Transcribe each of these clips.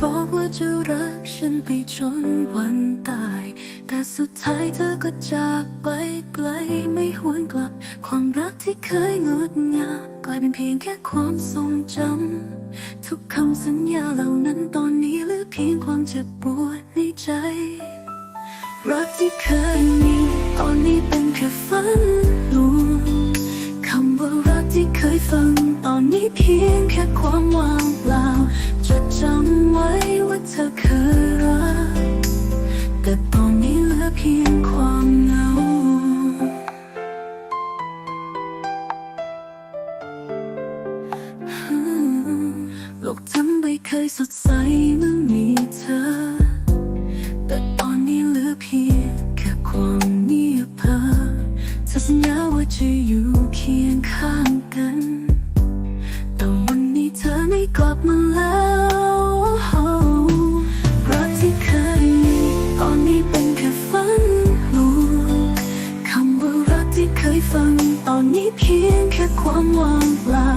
บอกว่าจะรักฉันไปจนวันตาย แต่สุดท้ายเธอก็จากไปไกลไม่หวนกลับ ความรักที่เคยงดงามกลายเป็นเพียงแค่ความทรงจำ ทุกคำสัญญาเหล่านั้นตอนนี้เหลือเพียงความเจ็บปวดในใจ รักที่เคยมีตอนนี้เป็นแค่ฝันลวงคำว่ารักที่เคยฟัง ตอนนี้เพียงแค่ความว่างเปล่า จดจำไว้ว่าเธอเคยรัก แต่ตอนนี้เหลือเพียงความเหงาโลกทั้งใบเคยสดใสเมื่อมีเธอ แต่ตอนนี้เหลือเพียงแค่ความเงียบเพ้อเธอสัญญาว่าจะอยู่เคียงข้างกัน ความว่างเปล่า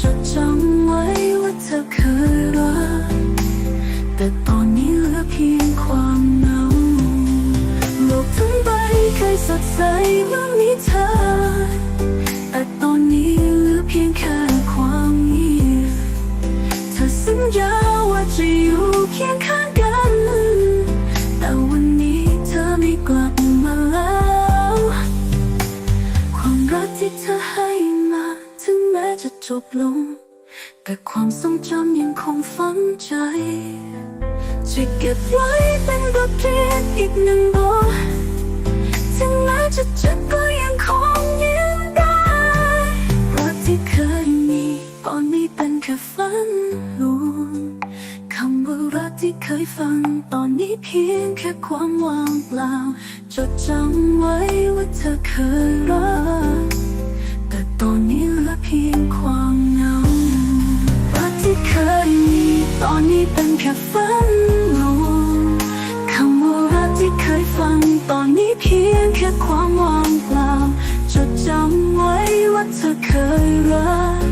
จดจำไว้ว่าเธอเคยรักแต่ตอนนี้เหลือเพียงความเหงาโลกทั้งใบเคยสดใสเมื่อมีเธอ แต่ตอนนี้เหลือเพียงแค่ความเงียบเธอสัญญาว่าจะอยู่เคียงข้างกัน แต่วันนี้เธอไม่กลับมาแล้ว ความรักที่เธอให้ จะจบลง แต่ความทรงจำยังคงฝังใจ จะเก็บไว้เป็นบทเรียนอีกหนึ่งบทถึงแม้จะเจ็บก็ยังคงยิ้มได้รักที่เคยมีตอนนี้เป็นแค่ฝันลวงคำว่ารักที่เคยฟัง ตอนนี้เพียงแค่ความว่างเปล่าจดจำไว้ว่าเธอเคยรักแต่ตอนนี้ ค่ฝันลวงคำว่ารักที่เคยฟัง ตอนนี้เพียงแค่ความว่างเปล่าจดจำไว้ว่าเธอเคยรัก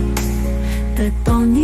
แต่ตอนนี้